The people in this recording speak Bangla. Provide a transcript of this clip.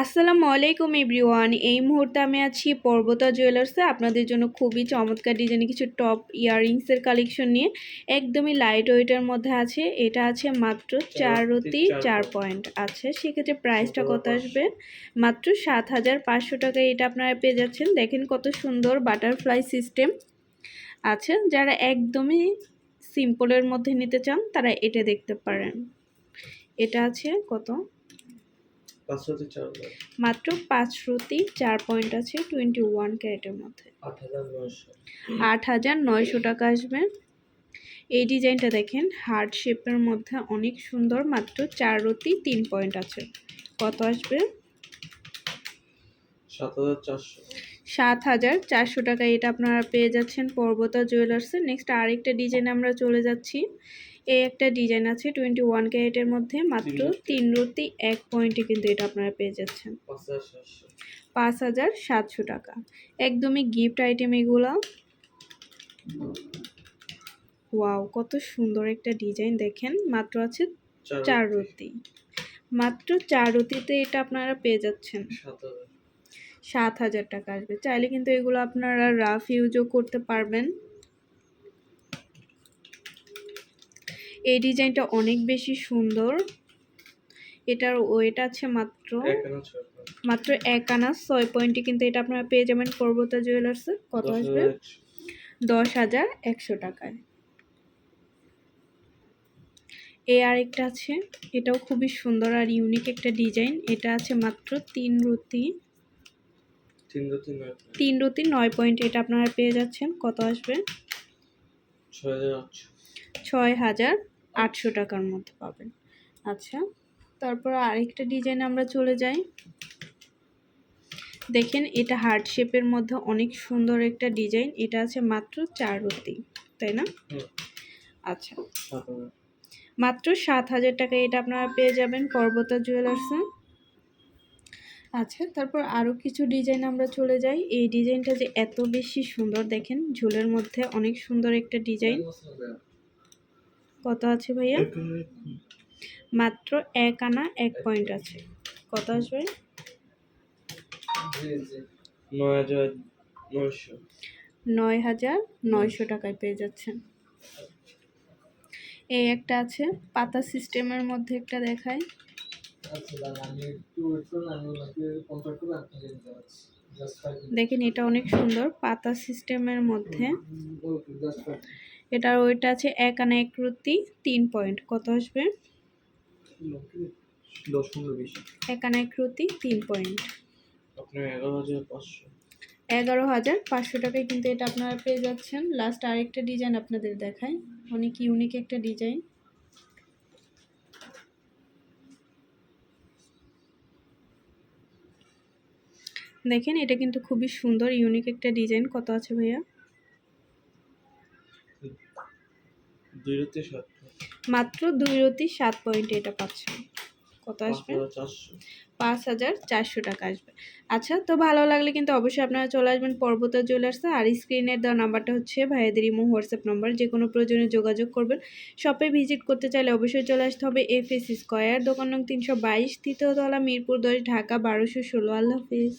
আসসালামু আলাইকুম এভরিওয়ান। এই মুহূর্তে আমি আছি পর্বতা জুয়েলার্সে। আপনাদের জন্য খুবই চমৎকার ডিজাইনের কিছু টপ ইয়াররিংসের কালেকশন নিয়ে। একদমই লাইট ওয়েটের মধ্যে আছে। এটা আছে মাত্র চার রতি চার পয়েন্ট আছে সেক্ষেত্রে প্রাইসটা কত আসবে? মাত্র সাত হাজার পাঁচশো টাকায় এটা আপনারা পেয়ে যাচ্ছেন। দেখেন কত সুন্দর বাটারফ্লাই সিস্টেম আছে যারা একদমই সিম্পলের মধ্যে নিতে চান তারা এটা দেখতে পারেন। এটা আছে কত? মাত্র পাঁচ রতি চার পয়েন্ট আছে টোয়েন্টি ওয়ান ক্যারেটের মধ্যে। আট হাজার নয়শো। টাকা আসবে। এই ডিজাইনটা দেখেন হার্ট শেপের মধ্যে অনেক সুন্দর মাত্র চার রতি তিন পয়েন্ট আছে। কত আসবে? সাত হাজার চারশো। সাত হাজার চারশো টাকা এটা আপনারা পেয়ে যাচ্ছেন পর্বতা জুয়েলার্সে। নেক্সট আরেকটা ডিজাইন আমরা চলে যাচ্ছি। এই একটা ডিজাইন আছে টোয়েন্টি ওয়ান ক্যারেটের মধ্যে মাত্র তিন রতি এক পয়েন্টে কিন্তু এটা আপনারা পেয়ে যাচ্ছেন। পাঁচ হাজার সাতশো। পাঁচ হাজার সাতশো টাকা। একদমই গিফট আইটেম এগুলা। ওয়াও কত সুন্দর একটা ডিজাইন দেখেন। মাত্র আছে চার রতি মাত্র চার রতিতে এটা আপনারা পেয়ে যাচ্ছেন। সাত হাজার। টাকা আসবে। চাইলে কিন্তু এগুলো আপনারা রাফ ইউজও করতে পারবেন। এই ডিজাইনটা অনেক বেশি সুন্দর। এটার ওয়েট আছে মাত্র মাত্র এক আনা ছয় পয়েন্টে কিন্তু এটা আপনারা পেয়ে যাবেন পর্বতা জুয়েলার্সে কত আসবে? দশ হাজার একশো টাকায়। এ আরেকটা আছে। এটাও খুবই সুন্দর আর ইউনিক একটা ডিজাইন। এটা আছে মাত্র তিন রতি। তিন রতি নয় পয়েন্ট এটা আপনারা পেয়ে যাচ্ছেন। কত আসবে? ছয় হাজার আটশো টাকার মধ্যে পাবেন। আচ্ছা তারপর আরেকটা ডিজাইন আমরা চলে যাই। দেখেন, এটা হার্ট শেপের মধ্যে অনেক সুন্দর একটা ডিজাইন এটা আছে মাত্র চার রতি তাই না? আচ্ছা মাত্র সাত হাজার টাকা এটা আপনারা পেয়ে যাবেন পর্বতা জুয়েলার্সে আচ্ছা তারপর আরও কিছু ডিজাইন আমরা চলে যাই। এই ডিজাইনটা যে এত বেশি সুন্দর, দেখেন, ঝুলের মধ্যে অনেক সুন্দর একটা ডিজাইন কত আছে ভাইয়া। মাত্র এক আনা এক পয়েন্ট আছে। কত আসবে? নয় হাজার নয়শো। নয় হাজার নয়শো টাকায় পেয়ে যাচ্ছেন। এই একটা আছে পাতা সিস্টেমের মধ্যে একটা দেখায় দেখেন এটা অনেক সুন্দর পাতা সিস্টেমের মধ্যে। এটার ওইটা আছে এক আনা এক তিন পয়েন্ট। কত আসবে? এক আনা এক তিন পয়েন্ট। এগারো হাজার পাঁচশো। টাকায় কিন্তু এটা আপনারা পেয়ে যাচ্ছেন। লাস্ট আরেকটা ডিজাইন আপনাদের দেখায় অনেক ইউনিক একটা ডিজাইন। দেখেন এটা কিন্তু খুবই সুন্দর ইউনিক একটা ডিজাইন কত আছে ভাইয়া? মাত্র দুই রতি সাত পয়েন্টে এটা পাচ্ছেন। কত আসবে? পাঁচ হাজার চারশো। টাকা আসবে। আচ্ছা তো ভালো লাগলে কিন্তু অবশ্যই আপনারা চলে আসবেন পর্বতা জুয়েলার্সে আর স্ক্রিনের দেওয়া নাম্বারটা হচ্ছে ভাইয়াদের ইমো হোয়াটসঅ্যাপ নাম্বার। যে কোনো প্রয়োজনে যোগাযোগ করবেন। শপে ভিজিট করতে চাইলে অবশ্যই চলে আসতে হবে এফ এস স্কোয়ার দোকান নং তিনশো বাইশ তৃতীয়তলা মিরপুর দশ ঢাকা বারোশো ষোলো। আল্লাহ হাফিজ।